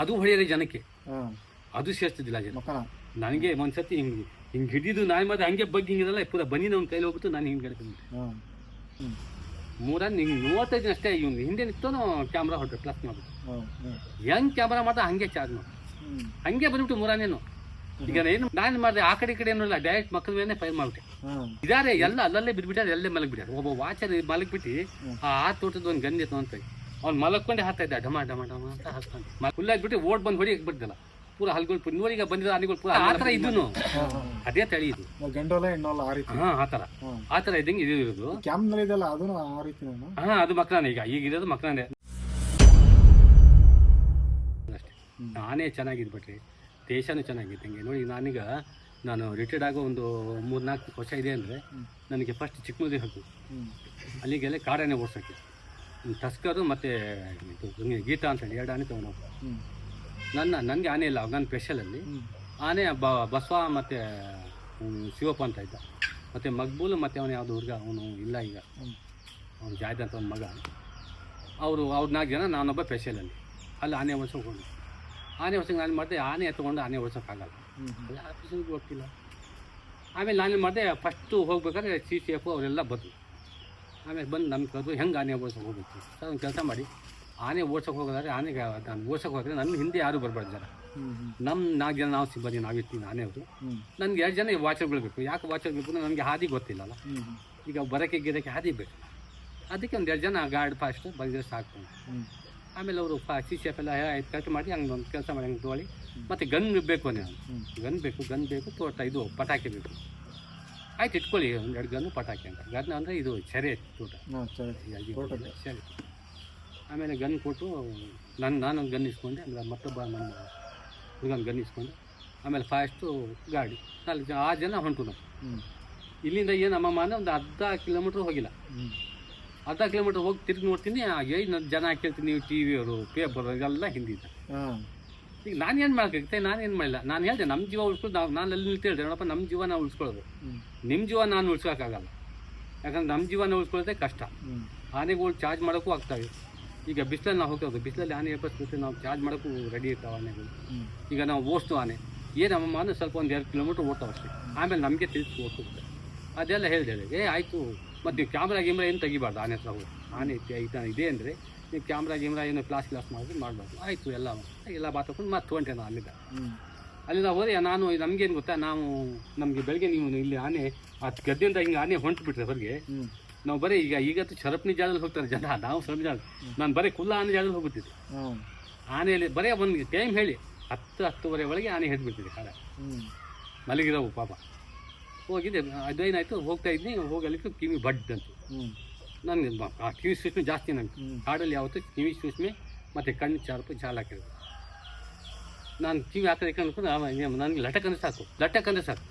ಅದು ಹೊಡೆಯಲಿ ಜನಕ್ಕೆ. ಅದು ಸೇರ್ತಿದ್ದಿಲ್ಲ ಜನ. ನನಗೆ ಒಂದ್ಸತಿ ಹಿಂಗೆ ಹಿಂಗೆ ಹಿಡಿದು ನಾನು ಮತ್ತೆ ಹಂಗೆ ಬಗ್ಗೆ ಹಿಂಗಿರಲ್ಲ ಪೂರ ಬನ್ನಿ ನಮ್ಮ ಕೈಲಿ ಹೋಗ್ಬಿಟ್ಟು ನಾನು ಹಿಂಗೆ ಹೇಳ್ತೀನಿ. ಮೂರನ್ ಹಿಂಗೆ ಮೂವತ್ತೈದು ಅಷ್ಟೇ ಇವ್ನು ಹಿಂದೆ ನಿಂತು ಕ್ಯಾಮ್ರಾ ಹೊಟ್ಟೆ ಪ್ಲಸ್ ಮಾಡ್ಬಿಟ್ಟು ಹೆಂಗ್ ಕ್ಯಾಮ್ರಾ ಮಾತ್ರ ಹಂಗೆ ಚಾರ್ಜ್ ಮಾಡಿ. ಹಂಗೆ ಬಂದ್ಬಿಟ್ಟು ಮೂರನೇನು. ಈಗ ಏನು ನಾನು ಮಾಡಿದೆ ಆ ಕಡೆ ಈ ಕಡೆ ಏನೂ ಇಲ್ಲ ಡೈರೆಕ್ಟ್ ಮಕ್ಕಳ ಮೇಲೆ ಫೈರ್ ಮಾಡ್ಬಿಟ್ಟೆ. ಇದಾರೆ ಎಲ್ಲ ಅಲ್ಲಲ್ಲೇ ಬಿದ್ಬಿಟ್ಟಾರೆ ಎಲ್ಲೇ ಮಲಗ್ಬಿಟ್ಟಾರೆ. ಒಬ್ಬ ವಾಚರ್ ಮಲಗಿಬಿಟ್ಟು ಆ ತೋಟದ ಒಂದು ಗನ್ ಎತ್ತು ಅಂತ ಅವ್ನು ಮಲಕೊಂಡೆ ಹಾಕ್ತಾ ಇದ್ದ. ಡಮ ಡಮ ಡಮ ಅಂತ ಹಾಕ್ತಾನೆ ಫುಲ್ಲಾಗ್ಬಿಟ್ಟು ಓಡ್ ಬಂದು ಹೊಡಿ ಬಿಡ್ದಲ್ಲ ಪೂರ ಹಲ್ಗಳು ಪೂರ ಬಂದಿದ ಬಂದಿರೋ ಆನೆಗಳು ಪೂರ ಆ ಥರ ಇದನ್ನು ಅದೇ ತಳಿ ಇದು. ಗಂಡೋಲ ಹೆಣ್ಣೋಲ ಆ ರೀತಿ. ಹಾಂ ಆ ಥರ ಆ ಥರ ಇದ್ದಂಗೆ ಇದು ಇರೋದು. ಕ್ಯಾಮ್ನಲ್ಲಿ ಅದನ್ನು ಆ ರೀತಿ ನಾನು. ಹಾಂ ಅದು ಮಕ್ಕಳಾನೆ. ಈಗ ಈಗ ಇರೋದು ಮಕ್ಕಳಾನೆ. ಅಷ್ಟೇ. ನಾನೇ ಚೆನ್ನಾಗಿದ್ಬಿಟ್ರಿ ದೇಶನೂ ಚೆನ್ನಾಗಿದ್ದಂಗೆ. ನೋಡಿ ನಾನೀಗ ನಾನು ರಿಟೈರ್ಡ್ ಆಗೋ ಒಂದು ಮೂರ್ನಾಲ್ಕು ವರ್ಷ ಇದೆ ಅಂದರೆ ನನಗೆ ಫಸ್ಟ್ ಚಿಕ್ಕಮಗಳೂರಿಗೆ ಹಾಕು ಅಲ್ಲಿಗೆಲ್ಲ ಕಾಡನ್ನೇ ಓಡಿಸೋಕ್ಕೆ. ಟಸ್ಕರು ಮತ್ತು ಗೀತಾ ಅಂತ ಹೇಳಿ ಎರಡು ಆನೆ ತಗೊಂಡು ನನ್ನ ನನಗೆ ಆನೆ ಇಲ್ಲ ನನ್ನ ಸ್ಪೆಷಲಲ್ಲಿ ಆನೆ ಬ ಬಸವ ಮತ್ತು ಶಿವಪ್ಪ ಅಂತ ಇದ್ದ. ಮತ್ತು ಮಗ್ಬೂಲು ಮತ್ತು ಅವನು ಯಾವುದು ಹುಡುಗ ಅವನು ಇಲ್ಲ ಈಗ. ಅವ್ನು ಜಾಯ್ದ ಅಂತ ಒಂದು ಮಗ. ಅವರು ಅವ್ರು ನಾಲ್ಕು ಜನ ನಾನೊಬ್ಬ ಸ್ಪೆಷಲಲ್ಲಿ ಅಲ್ಲಿ. ಆನೆ ಓಡಿಸೋಕೆ ಹೋಗಿ ಆನೆ ಓಡಿಸೋಕೆ ನಾನು ಮಾಡಿದೆ ಆನೆ ಎತ್ಕೊಂಡು ಆನೆ ಓಡಿಸೋಕ್ಕಾಗಲ್ಲ ಆಫೀಸಿಗೆ ಹೋಗ್ತಿಲ್ಲ ಆಮೇಲೆ ನಾನು ಮಾಡಿದೆ ಫಸ್ಟು ಹೋಗ್ಬೇಕಾದ್ರೆ ಸಿ ಸಿ ಎಫ್ ಅವರೆಲ್ಲ ಬಂದರು. ಆಮೇಲೆ ಬಂದು ನಮ್ಮ ಕರೆದು ಹೆಂಗೆ ಆನೆ ಓಡಿಸೋಕೆ ಹೋಗ್ಬೇಕು? ಸರ್ ಒಂದು ಕೆಲಸ ಮಾಡಿ. ಆನೆ ಓಡ್ಸೋಕೆ ಹೋಗೋದಾದ್ರೆ ಆನೆಗೆ ನಾನು ಓಡ್ಸೋಕೆ ಹೋದರೆ ನನ್ನ ಹಿಂದೆ ಯಾರು ಬರಬಾರ್ದು ಹ್ಞೂ ನಮ್ಮ ನಾಲ್ಕು ಜನ ನಾವು ಸಿಬ್ಬಂದಿ ನಾವಿರ್ತೀವಿ ಆನೆ ಅವರು. ನನಗೆ ಎರಡು ಜನ ವಾಚರ್ ಬೇಕು. ಯಾಕೆ ವಾಚರ್ ಬೇಕು ಅಂದರೆ ನನಗೆ ಹಾದಿ ಗೊತ್ತಿಲ್ಲಲ್ಲ. ಈಗ ಬರೋಕ್ಕೆ ಗಿರಕ್ಕೆ ಹಾದಿ ಬೇಕು. ಅದಕ್ಕೆ ಒಂದು ಎರಡು ಜನ ಗಾರ್ಡ್ ಫಾಸ್ಟ್ ಬಂದಿದ್ರೆ ಸಾಕು. ಆಮೇಲೆ ಅವರು ಫಾ ಸಿ ಸಿ ಎಫ್ ಎಲ್ಲ ಮಾಡಿ ಹಂಗೆ ಒಂದು ಕೆಲಸ ಮಾಡಿ ಹಂಗೆ ತೊಗೊಳ್ಳಿ. ಮತ್ತು ಗನ್ ಬೇಕು ಅನ್ನೋ ಗನ್ ಬೇಕು ಗನ್ ಬೇಕು ತೋಟ ಇದು ಪಟಾಕಿ ಬೇಕು. ಆಯ್ತು ಇಟ್ಕೊಳ್ಳಿ ಒಂದು ಎರಡು ಗನ್ನು ಪಟಾಕಿ ಅಂತ. ಗನ್ ಅಂದರೆ ಇದು ಸೆರೆ ತೋಟ. ಚರೆ ಸರಿ. ಸರಿ. ಆಮೇಲೆ ಗನ್ ಕೊಟ್ಟು ನಾನು ನಾನೊಂದು ಗನ್ ಇಸ್ಕೊಂಡೆ ಆಮೇಲೆ ಮತ್ತೊಬ್ಬ ನನ್ನ ಹುಡುಗನ ಗನ್ ಇಸ್ಕೊಂಡೆ. ಆಮೇಲೆ ಫಾಸ್ಟು ಗಾಡಿ. ನಾಲ್ಕು ಜನ ಆರು ಜನ ಹೊಂಟು ನಾವು. ಇಲ್ಲಿಂದ ಏನು ಅಮ್ಮ ಅಂದರೆ ಒಂದು ಅರ್ಧ ಕಿಲೋಮೀಟ್ರ್ ಹೋಗಿಲ್ಲ. ಅರ್ಧ ಕಿಲೋಮೀಟ್ರ್ ಹೋಗಿ ತಿರುಗಿ ನೋಡ್ತೀನಿ ಏನು ಜನ ಕೇಳ್ತೀನಿ ನೀವು ಟಿ ವಿಯವರು ಪೇಪರ್ ಎಲ್ಲ ಹಿಂದಿದ್ದ ಈಗ ನಾನು ಏನು ಮಾಡೋಕ್ಕಾಗುತ್ತೆ ನಾನು ಏನು ಮಾಡಿಲ್ಲ ನಾನು ಹೇಳಿದೆ ನಮ್ಮ ಜೀವ ಉಳಿಸ್ಕೊಂಡು ನಾವು ನಾನು ಅಲ್ಲಿ ಹೇಳಿದೆ ನೋಡಪ್ಪ ನಮ್ಮ ಜೀವ ನಾವು ಉಳಿಸ್ಕೊಳ್ಳೋದು ನಿಮ್ಮ ಜೀವ ನಾನು ಉಳ್ಸ್ಕೊಳಕ್ಕಾಗಲ್ಲ. ಯಾಕಂದ್ರೆ ನಮ್ಮ ಜೀವನ ಉಳಿಸ್ಕೊಳ್ಳೋದೇ ಕಷ್ಟ. ಆನೆಗಳು ಚಾರ್ಜ್ ಮಾಡೋಕ್ಕೂ ಆಗ್ತವೆ ಈಗ ಬಿಸಿಲಲ್ಲಿ ನಾವು ಹೋಗ್ತೇವೆ ಬಿಸಿಲಲ್ಲಿ ಆನೆ ಎಪ್ಪತ್ತು ನಾವು ಚಾರ್ಜ್ ಮಾಡೋಕ್ಕೂ ರೆಡಿ ಇರ್ತಾವೆ ಆನೆಗಳು. ಈಗ ನಾವು ಓಡಿಸ್ತು ಆನೆ. ಏನಮ್ಮ ಅಂದ್ರೆ ಸ್ವಲ್ಪ ಒಂದು ಎರಡು ಕಿಲೋಮೀಟ್ರ್ ಓಡ್ತಾವೆ ಅಷ್ಟೇ. ಆಮೇಲೆ ನಮಗೆ ತಿಳಿಸಿ ಓಡ್ಸುತ್ತೆ ಅದೆಲ್ಲ ಹೇಳಿದೆ ಏ ಆಯಿತು. ಮತ್ತು ನೀವು ಕ್ಯಾಮ್ರಾ ಗಿಮ್ರಾ ಏನು ತೆಗಿಬಾರ್ದು? ಆನೆ ಹತ್ರ ಹೋಗಿ. ಆನೆ ಐತೆ ಐತ ಇದೆ ಅಂದರೆ ನೀವು ಕ್ಯಾಮ್ರಾ ಗಿಮ್ರಾ ಏನು ಫ್ಲಾಶ್ ಕ್ಲಾಸ್ ಮಾಡಿದ್ರೆ ಮಾಡಬಾರ್ದು. ಆಯಿತು ಎಲ್ಲ ಎಲ್ಲ ಮಾತಾಡ್ಕೊಂಡು ಮತ್ತೆ ತೊಗೊಂಡೆ ನಾನು ಅಲ್ಲಿಂದ. ಅಲ್ಲಿಂದ ಹೋದೆ ನಾನು ನಮಗೇನು ಗೊತ್ತಾ ನಾವು ನಮಗೆ ಬೆಳಗ್ಗೆ ನೀವು ಇಲ್ಲಿ ಆನೆ ಆ ಗದ್ದೆಯಿಂದ ಹಿಂಗೆ ಆನೆ ಹೊಂಟು ಬಿಟ್ರೆ ಹೊರಗೆ ನಾವು ಬರೀ ಈಗ ಈಗತ್ತು ಸರಪಣಿ ಜಾಗದಲ್ಲಿ ಹೋಗ್ತಾರೆ ಜನ ನಾವು ಸರಪಣಿ ಜಾಗ ನಾನು ಬರೀ ಕುಲ್ಲ ಆನೆ ಜಾಗದಲ್ಲಿ ಹೋಗುತ್ತಿದ್ದೆ. ಆನೆಯಲ್ಲಿ ಬರೀ ಒಂದು ಟೈಮ್ ಹೇಳಿ ಹತ್ತು ಹತ್ತುವರೆ ಒಳಗೆ ಆನೆ ಹಿಡ್ಬಿಡ್ತಿದೆ ಕಾಲ ಮಲಗಿರೋ ಮಲಗಿರೋವು ಪಾಪ. ಹೋಗಿದ್ದೆ ಅದೇನಾಯ್ತು ಹೋಗ್ತಾ ಇದ್ನಿ ಹೋಗಲಿಕ್ಕೆ ಕಿವಿ ಬಡ್ ಅಂತು. ಹ್ಞೂ ನನಗೆ ಆ ಕಿವಿ ಸೂಕ್ಷ್ಮೆ ಜಾಸ್ತಿ ನನಗೆ ಕಾಡಲ್ಲಿ ಯಾವತ್ತೂ ಕಿವಿ ಸೂಕ್ಷ್ಮೆ ಮತ್ತು ಕಣ್ಣು ಚಾರ್ಪು ಚಾಲ್ ಹಾಕಿರೋದು ನಾನು ಕಿವಿ ಹಾಕೋದಕ್ಕೆ ಅನ್ಕೊಂಡು ನನಗೆ ಲಟಕ್ ಅಂದರೆ ಸಾಕು. ಲಟಕ್ ಅಂದ್ರೆ ಸಾಕು.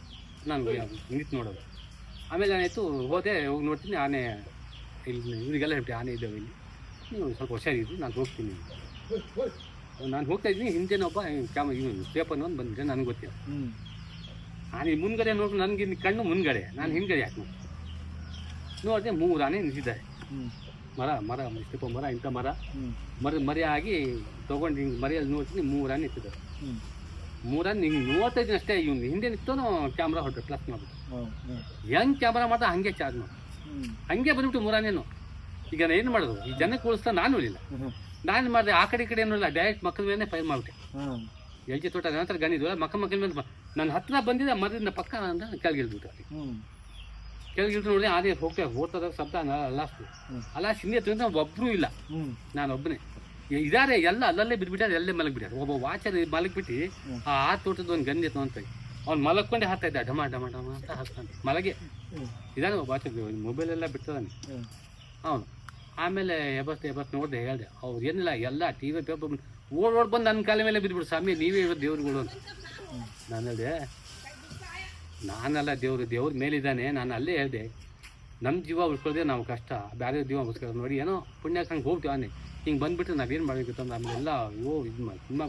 ನಾನು ನಿಂತು ನೋಡೋದು. ಆಮೇಲೆ ಏನಾಯಿತು ಹೋದೆ ಹೋಗಿ ನೋಡ್ತೀನಿ ಆನೆ ಇಲ್ಲಿ ಇವರಿಗೆಲ್ಲ ಹೇಳ್ತೀನಿ ಆನೆ ಇದ್ದಾವೆ ಇಲ್ಲಿ. ನೀವು ಸ್ವಲ್ಪ ಹುಷಾರಿದ್ದು ನಾನು ಹೋಗ್ತೀನಿ. ನಾನು ಹೋಗ್ತಾ ಇದ್ದೀನಿ ಹಿಂದೆನೊಬ್ಬ ಕ್ಯಾಮ ಇವನು ಪೇಪರ್ ಒಂದು ಬಂದಿದ್ದೆ ನನಗೆ ಗೊತ್ತಿಲ್ಲ. ಆನೆ ಮುಂದ್ಗಡೆ ನೋಡಿ ನನಗೆ ಕಣ್ಣು ಮುಂದ್ಗಡೆ. ನಾನು ಹಿಂದ್ಗಡೆ ಯಾಕೆ ನೋಡಿ ನೋಡಿದೆ ಮೂರು ಆನೆ ನಿಂತಿದ್ದಾರೆ ಮರ ಮರ ಇಷ್ಟಪ್ಪ ಮರ ಇಂಥ ಮರ. ಮರ ಮರಿ ಆಗಿ ತೊಗೊಂಡು ಹಿಂಗೆ ಮರಿಯಲ್ಲಿ ನೋಡ್ತೀನಿ ಮೂರು ಆನೆ ನಿಂತಿದ್ದಾರೆ. ಹ್ಞೂ ಮೂರು ಆನೆ ಹಿಂಗೆ ಮೂವತ್ತೈದು ದಿನ ಅಷ್ಟೇ ಇವ್ನು ಹಿಂದೆ ನಿಂತು ಕ್ಯಾಮ್ರಾ ಹೊರಟು ಪ್ಲಸ್ ಮಾಡ್ಬಿಟ್ಟು ಹೆಂಗೆ ಕ್ಯಾಮ್ರಾ ಮಾಡ್ತಾ ಹಂಗೆ ಚಾರ್ಜ್ ಮಾಡಿ ಹಂಗೆ ಬಂದ್ಬಿಟ್ಟು ಮೂರನೇನು ಈಗ ನಾನು ಏನು ಮಾಡೋದು? ಈ ಜನಕ್ಕೆ ಉಳಿಸ್ತಾ ನಾನು ಇಲ್ಲ. ನಾನು ಮಾಡಿದೆ ಆ ಕಡೆ ಈ ಕಡೆ ಏನೂ ಇಲ್ಲ. ಡೈರೆಕ್ಟ್ ಮಕ್ಕಳ ಮೇಲೆ ಫೈರ್ ಮಾಡಿಬಿಟ್ಟೆ. ಎಲ್ಜಿ ತೋಟ ನಂತರ ಗಣಿದ್ವಲ್ಲ ಮಕ್ಕ ಮಕ್ಕಳ ಮೇಲೆ ನನ್ನ ಹತ್ತಿರ ಬಂದಿದ್ದೆ ಮರದಿಂದ ಪಕ್ಕ ಅಂತ ಕೆಳಗಿಳ್ಬಿಟ್ಟು ಅಲ್ಲಿ ಇಳಿದು ನೋಡಿ ಆನೆ ಹೋಗ್ತಾ ಓದ್ತದ ಶಬ್ದ. ಅಲ್ಲ ಹಿಂದೆ ತಿಂದ ಒಬ್ಬರೂ ಇಲ್ಲ ನಾನೊಬ್ಬನೇ ಇದಾರೆ ಎಲ್ಲ ಅಲ್ಲಲ್ಲೇ ಬಿದ್ಬಿಟ್ಟಾರೆ ಎಲ್ಲೇ ಮಲಗಿಬಿಟ್ಟಾರೆ ಒಬ್ಬ ವಾಚರ್ ಮಲಗಿಬಿಟ್ಟು. ಆ ಆ ತೋಟದ ಒಂದು ಗಂಜಿ ಇತ್ತು ಅಂತ ಅವ್ನು ಮಲಗ್ಕೊಂಡೆ ಹಾಕ್ತಾ ಇದ್ದ ಡಮ ಡಮ ಡಮ ಅಂತ ಹಾಕ್ತಾನೆ ಮಲಗೆ ಇದಾನೆ ಒಬ್ಬ ವಾಚರ್ ಮೊಬೈಲ್ ಎಲ್ಲ ಬಿಡ್ತದಾನೆ ಅವನು ಆಮೇಲೆ ಎಬಸ್ ಎಬಸ್ ನೋಡಿದೆ ಹೇಳಿದೆ ಅವ್ರು ಏನಿಲ್ಲ ಎಲ್ಲ ಟಿ ವಿ ಪೇಪರ್ ಓಡ್ ಓಡ್ ಬಂದು ನನ್ನ ಕಾಲ ಮೇಲೆ ಬಿದ್ದುಬಿಡು ಸ್ವಾಮಿ ನೀವೇ ಇರೋ ದೇವ್ರುಗಳು ಅಂತ ನಾನು ಹೇಳಿದೆ ನಾನಲ್ಲ ದೇವರು ದೇವ್ರ ಮೇಲಿದ್ದಾನೆ ನಾನು ಅಲ್ಲೇ ಹೇಳಿದೆ ನಮ್ಮ ಜೀವ ಉಳ್ಕೊಳ್ಳೋದೇ ನಾವು ಕಷ್ಟ ಬೇರೆ ಜೀವ ಉಳ್ಸ್ಕೊಳ್ಳೋದು. ನೋಡಿ ಏನೋ ಪುಣ್ಯಕ್ಕೆ ಹಂಗೆ ಹೋಗ್ತೀವಿ ಆನೆ ಹಿಂಗೆ ಬಂದುಬಿಟ್ಟು ನಾವೇನು ಮಾಡಬೇಕು ಅಂದ್ರೆ ಆಮೇಲೆಲ್ಲ ಓ ಇದು ಮಾಡಿ ತುಂಬ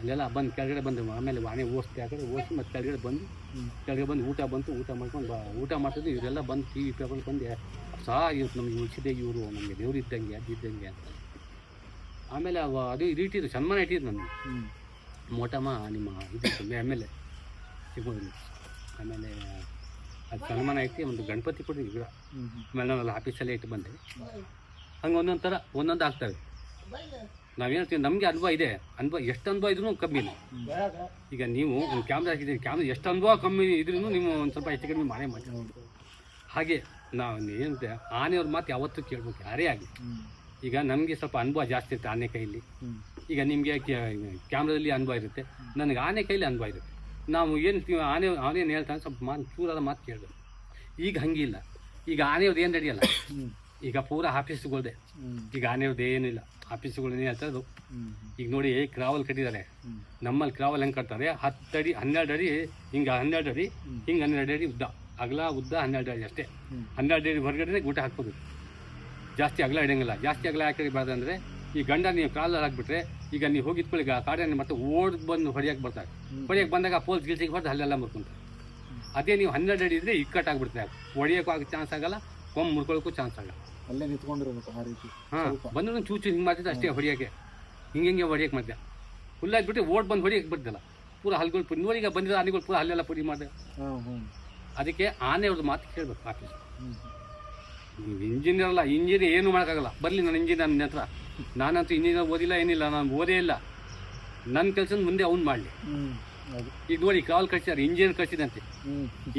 ಅಲ್ಲೆಲ್ಲ ಬಂದು ಕೆಳಗಡೆ ಬಂದು ಆಮೇಲೆ ಆನೆ ಓಡಿಸ್ತೆ ಆ ಕಡೆ ಓಡಿಸಿ ಮತ್ತೆ ಕೆಳಗಡೆ ಬಂದು ಕೆಳಗಡೆ ಕೆಳಗೆ ಬಂದು ಊಟ ಬಂತು ಊಟ ಮಾಡ್ಕೊಂಡು ಬಾ ಊಟ ಮಾಡ್ತಿದ್ದು ಇವರೆಲ್ಲ ಬಂದು ಟಿ ವಿ ಪೇಪರ್ ಬಂದು ಸಾ ಇವ್ರು ನಮಗೆ ಉಳಿಸಿದೆ ಇವರು ನಮಗೆ ದೇವ್ರು ಇದ್ದಂಗೆ ಅದು ಇದ್ದಂಗೆ ಅಂತ. ಆಮೇಲೆ ಅವ ಅದು ಇದು ಇಟ್ಟಿದ್ರು ಸನ್ಮಾನ ಇಟ್ಟಿದ್ರು ನಾನು ಹ್ಮ್. ಮೋಟಮ್ಮ ನಿಮ್ಮ ಇದು ಎಂ ಎಲ್ ಎ. ಆಮೇಲೆ ಅದು ಸನ್ಮಾನ ಇಟ್ಟು ಒಂದು ಗಣಪತಿ ಕೊಡಿ ಗಿಡ ಆಮೇಲೆ ನಾವೆಲ್ಲ ಆಫೀಸಲ್ಲೇ ಇಟ್ಟು ಬಂದೆ ಹಂಗೆ ಒಂದೊಂದು ಥರ ಒಂದೊಂದು ಆಗ್ತವೆ ನಾವೇನು ನಮಗೆ ಅನುಭವ ಇದೆ. ಅನುಭವ, ಎಷ್ಟು ಅನುಭವ ಇದ್ರೂ ಕಮ್ಮಿ ಈಗ ನೀವು ಒಂದು ಕ್ಯಾಮ್ರಾ ಹಾಕಿದ್ದೀರಿ ಕ್ಯಾಮ್ರಾ ಎಷ್ಟು ಅನುಭವ ಕಮ್ಮಿ ಇದ್ರೂ ನೀವು ಒಂದು ಸ್ವಲ್ಪ ಹೆಚ್ಚು ಕಡಿಮೆ ಮಾಡೇ ಮಾಡಿ ಹಾಗೆ ನಾವು ಏನಂತೆ ಆನೆಯವ್ರ ಮಾತು ಯಾವತ್ತೂ ಕೇಳ್ಬೇಕು, ಯಾರೇ ಆಗಲಿ. ಈಗ ನಮಗೆ ಸ್ವಲ್ಪ ಅನುಭವ ಜಾಸ್ತಿ ಇರುತ್ತೆ ಆನೆ ಕೈಯಲ್ಲಿ ಈಗ ನಿಮಗೆ ಕ್ಯಾಮ್ರಾದಲ್ಲಿ ಅನುಭವ ಇರುತ್ತೆ. ನನಗೆ ಆನೆ ಕೈಲಿ ಅನುಭವ ಇರುತ್ತೆ. ನಾವು ಏನು ಆನೆ ಅವನೇನು ಹೇಳ್ತಾನೆ ಸ್ವಲ್ಪ ಮಾತು ಚೂರಾದ ಮಾತು ಕೇಳಬೇಕು ಈಗ ಹಂಗಿಲ್ಲ. ಈಗ ಆನೆಯವ್ರದ್ದು ಏನು ನಡೆಯಲ್ಲ ಈಗ ಪೂರ ಆಫೀಸ್ಗಳದೆ. ಈಗ ಆನೆಯವ್ರದ್ದು ಏನಿಲ್ಲ ಆಫೀಸ್ಗಳನ್ನೇ ಹೇಳ್ತಾ ಇರೋದು ಈಗ ನೋಡಿ ಕ್ರಾವಲ್ ಕಟ್ಟಿದ್ದಾರೆ ನಮ್ಮಲ್ಲಿ ಕ್ರಾವಲ್ ಹೆಂಗೆ ಕಟ್ತಾರೆ? ಹತ್ತು ಅಡಿ ಹನ್ನೆರಡು ಅಡಿ ಹಿಂಗೆ ಹನ್ನೆರಡು ಅಡಿ ಹಿಂಗೆ ಹನ್ನೆರಡು ಅಡಿ ಉದ್ದ. ಅಗಲ ಉದ್ದ ಹನ್ನೆರಡು ಅಡಿ ಅಷ್ಟೇ. ಹನ್ನೆರಡು ಅಡಿ ಹೊರಗಡೆ ಗೂಟ ಹಾಕ್ಬೋದು. ಜಾಸ್ತಿ ಅಗಲ ಹಿಡಿಯಂಗಿಲ್ಲ ಜಾಸ್ತಿ ಅಗಲ ಹಾಕಿಬಾರ್ದು ಅಂದರೆ ಈ ಗಂಡ ನೀವು ಕಾಲಲ್ಲಿ ಹಾಕ್ಬಿಟ್ರೆ ಈಗ ನೀವು ಹೋಗಿದ್ಕೊಳ್ಳಿ ಆ ಕಾಡನ್ನು ಮತ್ತೆ ಓಡ್ ಬಂದು ಹೊಡಿಯಕ್ಕೆ ಬರ್ತಾರೆ. ಹೊಡಿಯಕ್ಕೆ ಬಂದಾಗ ಪೋಲ್ಸ್ ಗಿಲ್ಸಿಗೆ ಹೊಡೆದು ಅಲ್ಲೆಲ್ಲ ಮುರ್ಕೊಂತಾರೆ. ಅದೇ ನೀವು ಹನ್ನೆರಡು ಅಡಿ ಇದ್ರೆ ಇಕ್ಕಟ್ಟಾಗ್ಬಿಡ್ತಾರೆ ಹೊಡಿಯೋಕ್ಕೂ ಆಗ ಚಾನ್ಸ್ ಆಗಲ್ಲ ಕೊಮ್ಮ ಮುರ್ಕೊಳ್ಳೋಕ್ಕೂ ಚಾನ್ಸ್ ಆಗಲ್ಲ. ಅಲ್ಲೇ ನಿಂತ್ಕೊಂಡಿರ್ಬೇಕು ಆ ರೀತಿ. ಹಾಂ. ಬಂದ್ರು ಚೂಚು ಹಿಂಗೆ ಮಾಡ್ತಿದ್ದೆ ಅಷ್ಟೇ ಹೊಡಿಯೋಕ್ಕೆ. ಹಿಂಗೆ ಹಿಂಗೆ ಹೊಡಿಯಕ್ಕೆ ಮತ್ತೆ. ಹುಲ್ಲಾಗ್ಬಿಟ್ಟು ಓಡ್ ಬಂದು ಹೊಡಿಯಕ್ಕೆ ಬಿಡ್ದಲ್ಲ ಪೂರ ಹಲ್ಗಳು ಪುಡಿ ಬಂದಿರೋ ಆನೆಗಳು ಪೂರ ಹಲ್ಲೆಲ್ಲ ಪುಡಿ ಮಾಡಿದೆ. ಅದಕ್ಕೆ ಆನೆಯವ್ರದ್ದು ಮಾತು ಕೇಳಬೇಕು ಆಫೀಸ್ ನೀವು ಇಂಜಿನಿಯರ್ ಅಲ್ಲ ಇಂಜಿನಿಯರ್ ಏನು ಮಾಡೋಕ್ಕಾಗಲ್ಲ. ಬರಲಿ ನನ್ನ ಇಂಜಿನಿಯರ್ ನನ್ನ ಹತ್ರ. ನಾನಂತೂ ಇಂಜಿನಿಯರ್ ಓದಿಲ್ಲ ಏನಿಲ್ಲ ನಾನು ಓದೇ ಇಲ್ಲ. ನನ್ನ ಕೆಲಸ ಮುಂದೆ ಅವ್ನು ಮಾಡಲಿ. ಈಗ ನೋಡಿ ಕಾಲ್ ಕಳಿಸಿದ್ದಾರೆ ಇಂಜಿನಿಯರ್ ಕಳಿಸಿದಂತೆ.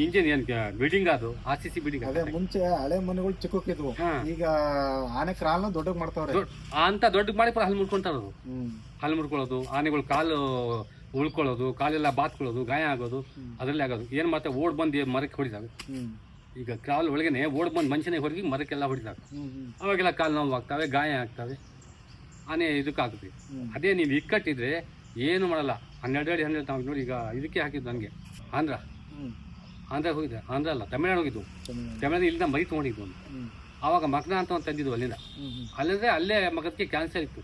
ಇಂಜಿನ್ ಏನ್ ಬಿಲ್ಡಿಂಗ್ ಅದು ಆರ್ ಸಿ ಸಿ ಬಿಲ್ಡಿಂಗ್ ಅದೇ ಮುಂಚೆ ಹಳೆ ಮನೆಗಳು ಚಿಕ್ಕಿದ್ವು. ಈಗ ಆನೆ ಕ್ರಾಲ್ನ ದೊಡ್ಡಗ್ ಮಾಡ್ತಾವ್ರೆ. ಅಂತ ದೊಡ್ಡ ಮಾಡಿ ಹಲ್ ಹಲ್ಲು ಮುಡ್ಕೊಂತಾರದು ಹ್ಮ್. ಹಲ್ಲು ಮುಡ್ಕೊಳ್ಳೋದು ಆನೆಗಳು ಕಾಲು ಉಳ್ಕೊಳ್ಳೋದು ಕಾಲೆಲ್ಲ ಬಾತ್ಕೊಳ್ಳೋದು ಗಾಯ ಆಗೋದು. ಅದರಲ್ಲೇ ಆಗೋದು. ಏನು ಮಾಡ್ತಾರೆ ಓಡ್ ಬಂದು ಮರಕ್ಕೆ ಹೊಡಿದಾಗ ಈಗ ಕಾಲು ಒಳಗೇನೆ ಓಡ್ ಬಂದು ಮನುಷ್ಯನೇ ಹೊರಗಿ ಮರಕ್ಕೆಲ್ಲ ಹೊಡಿದಾಗ ಅವಾಗೆಲ್ಲ ಕಾಲು ನೋವು ಆಗ್ತವೆ ಗಾಯ ಆಗ್ತವೆ. ಆನೆ ಇದಕ್ಕಾಗುತ್ತೆ ಅದೇ ನೀವು ಇಕ್ಕಟ್ಟಿದ್ರೆ ಏನು ಮಾಡಲ್ಲ. ಹನ್ನೆರಡು ಅಡಿ ಹನ್ನೆರಡು ನಾವು ನೋಡಿ ಈಗ ಇದಕ್ಕೆ ಹಾಕಿದ್ದು ನನಗೆ. ಆಂಧ್ರ. ಆಂಧ್ರ ಹೋಗಿದ್ದೆ ಆಂಧ್ರ ಅಲ್ಲ ತಮಿಳ್ನಾಡು ಹೋಗಿದ್ದು. ತಮಿಳ್ನಾಡು. ಇಲ್ಲಿಂದ ಮರಿ ತೊಗೊಂಡಿದ್ದು ಒಂದು ಆವಾಗ ಮಗ್ನ ಅಂತ ಒಂದು ತಂದಿದ್ದು ಅಲ್ಲಿಂದ. ಹ್ಮ್ ಅಲ್ಲೇ ಮಗದಕ್ಕೆ ಕ್ಯಾನ್ಸರ್ ಇತ್ತು.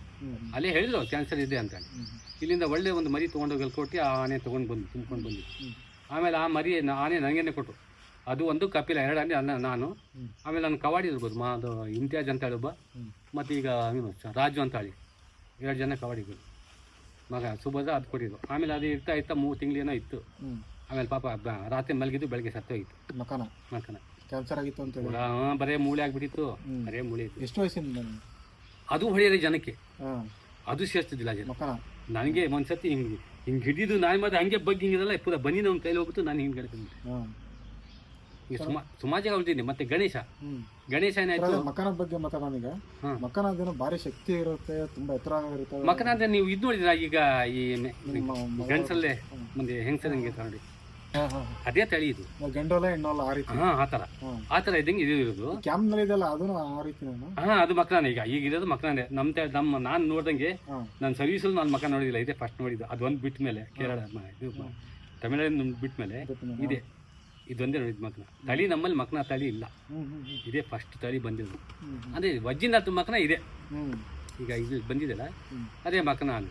ಅಲ್ಲೇ ಹೇಳಿದ್ರು ಕ್ಯಾನ್ಸರ್ ಇದೆ ಅಂತ ಇಲ್ಲಿಂದ ಒಳ್ಳೆ ಒಂದು ಮರಿ ತೊಗೊಂಡೋಗಿ ಅಲ್ಲಿ ಕೊಟ್ಟು ಆ ಆನೆ ತೊಗೊಂಡು ಬಂದು ತುಂಬ್ಕೊಂಡು ಬಂದಿತ್ತು ಆಮೇಲೆ ಆ ಮರಿ ಆನೆ ನನಗೇನೆ ಕೊಟ್ಟು ಅದು ಒಂದು ಕಪಿಲ ಎರಡು ಆನೆ ಅನ್ನ ನಾನು. ಆಮೇಲೆ ನಾನು ಕವಾಡಿ ಇರ್ಬೋದು ಮಾ ಅದು ಇಮ್ತಿಯಾಜ್ ಅಂತ ಹೇಳಿ ಒಬ್ಬ. ಮತ್ತು ಈಗ ಏನು ರಾಜು ಅಂತ ಹೇಳಿ. ಎರಡು ಜನ ಕವಾಡಿಗಳು ಮಗ ಸುಭದ್ರ ಅದು ಕೊಟ್ಟಿದ್ರು ಆಮೇಲೆ ಅದು ಇರ್ತಾ ಇರ್ತಾ ಮೂರು ತಿಂಗಳೇನೋ ಇತ್ತು. ಆಮೇಲೆ ಪಾಪ ರಾತ್ರಿ ಮಲಗಿದ್ದು ಬೆಳಗ್ಗೆ ಸತ್ತೋಗಿತ್ತು ಮಕನ? ಮಕನ. ಕ್ಯಾನ್ಸರ್ ಆಗಿತ್ತು ಅಂತ ಹಾಂ ಬರೇ ಮೂಳೆ ಆಗಿಬಿಟ್ಟಿತ್ತು. ಬರೇ ಮೂಳೆ ಇತ್ತು. ಎಷ್ಟು ವಯಸ್ಸಿಂದ ಅದು ಹೊಡೆಯೋದೇ ಜನಕ್ಕೆ. ಅದು ಸೇರ್ತಿದ್ದಿಲ್ಲ ಜನ. ನನಗೆ ಒಂದ್ಸತಿ ಹಿಂಗೆ ಹಿಂಗೆ ಹಿಡಿದು ನಾನು ಮತ್ತೆ ಹಂಗೆ ಬಗ್ಗೆ ಹಿಂಗಿದಲ್ಲ ಪೂರ ಬನ್ನಿ ನಮ್ಮ ಕೈಲಿ ಹೋಗ್ಬಿಟ್ಟು ನಾನು ಹಿಂಗೆ ಬಂದೆ ಈಗ ಸುಮಾ ಮತ್ತೆ ಗಣೇಶ. ಗಣೇಶ ಏನಾಯ್ತು? ಮಕನ ಬಗ್ಗೆ ಮಾತಾಡೋಣ ಮಕನ ದಿನ ಭಾರಿ ಶಕ್ತಿ ಇರುತ್ತೆ ತುಂಬಾ ಎತ್ತರ ಇರುತ್ತೆ. ಮಕನ ಅಂದ್ರೆ ನೀವು ಇದು ನೋಡಿದ್ರ ಈಗ ಈ ಗಂಡಸಲ್ಲೇ ಮುಂದೆ ಹೆಂಗಸರ್ ಹಿಂಗೆ ನೋಡಿ. ಅದೇ ತಳಿ ಇದು. ಹಾ. ಗಂಡೋಲ ಹೆಣ್ಣೋಲ ಆ ರೀತಿ. ಹಾ ಆ ತರ ಆ ಥರ ಇದ್ದಂಗೆ ಇದು ಇರೋದು. ಕ್ಯಾಂಪ್ನಲ್ಲಿ ಇದೆಯಲ್ಲ ಅದನ್ನು ಆ ರೀತಿ ನಾನು. ಹಾ ಅದು ಮಕ್ಕಳಾನೆ ಈಗ. ಈಗ ಇರೋದು ಮಕ್ಕಳಾನೆ ನಮ್ಮ ನಮ್ಮ ನಾನು ನೋಡ್ದಂಗೆ ಸರ್ವಿಸ್ ಸರ್ವೀಸಲ್ಲಿ ನಾನು ಮಕ್ಕ ನೋಡಿದಿಲ್ಲ. ಇದೆ ಫಸ್ಟ್ ನೋಡಿದ್ದು. ಅದು ಒಂದು ಬಿಟ್ಟ ಮೇಲೆ ಕೇರಳ ತಮಿಳ್ನಾಡಿನ ಇದು ಬಿಟ್ಟ ಮೇಲೆ ಇದೆ. ಇದೊಂದೇ ನೋಡಿದ ಮಕ್ನ ತಳಿ ನಮ್ಮಲ್ಲಿ ಮಕ್ನ ತಳಿ ಇಲ್ಲ. ಇದೇ ಫಸ್ಟ್ ತಳಿ ಬಂದಿರೋದು ಅದೇ ಅಂದರೆ ವಜ್ಜಿನ ಮಕ್ನ ಇದೆ. ಈಗ ಇದು ಬಂದಿದೆಲ್ಲ ಅದೇ ಮಕ್ನ ಅದು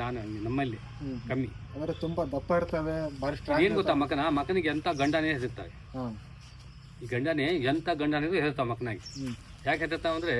ನಾನು ನಮ್ಮಲ್ಲಿ ಕಮ್ಮಿ. ಅಂದ್ರೆ ತುಂಬಾ ದಪ್ಪ ಇರ್ತವೆ ಏನು ಗೊತ್ತಾ ಮಕ್ಕನ ಮಕ್ಕನಿಗೆ ಎಂಥ ಗಂಡನೇ ಹೆಸರ್ತಾವೆ ಈ ಗಂಡನೇ ಎಂಥ ಗಂಡನೇ ಹೆಸರ್ತಾವೆ ಮಕ್ಕನಾಗಿ ಯಾಕೆ ಹೆಸರ್ತಾವೆ ಅಂದರೆ